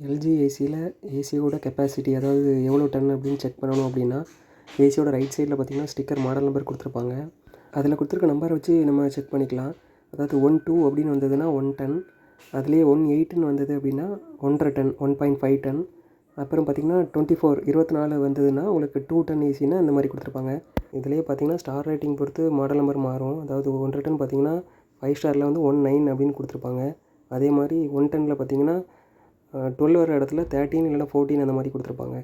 LG ஏசியில் ஏசியோட capacity அதாவது எவ்வளோ டன் அப்படின்னு செக் பண்ணணும் அப்படின்னா ஏசியோட ரைட் சைடில் பார்த்தீங்கன்னா ஸ்டிக்கர் மாடல் நம்பர் கொடுத்துருப்பாங்க. அதில் கொடுத்துருக்க நம்பரை வச்சு நம்ம செக் பண்ணிக்கலாம். அதாவது ஒன் டூ அப்படின்னு வந்ததுன்னா ஒன் டன் அதுலேயே ஒன் எயிட்டுன்னு வந்தது அப்படின்னா ஒன்றரை ton one point five ton அப்புறம் பார்த்திங்கன்னா டுவெண்ட்டி ஃபோர் இருபத்தி நாலு வந்ததுன்னா உங்களுக்கு டூ டன் ஏசின்னா இந்த மாதிரி கொடுத்துருப்பாங்க. இதுலேயே பார்த்தீங்கன்னா ஸ்டார் ரேட்டிங் பொறுத்து மாடல் நம்பர் மாறும். அதாவது ஒன்றரை டன் பார்த்தீங்கன்னா ஃபைவ் ஸ்டாரில் வந்து ஒன் நைன் அப்படின்னு கொடுத்துருப்பாங்க. அதே மாதிரி ஒன் டனில் பார்த்தீங்கன்னா டுவெல் வர இடத்துல தேர்ட்டின் இல்லைனா ஃபோர்டீன் அந்த மாதிரி கொடுத்துருப்பாங்க.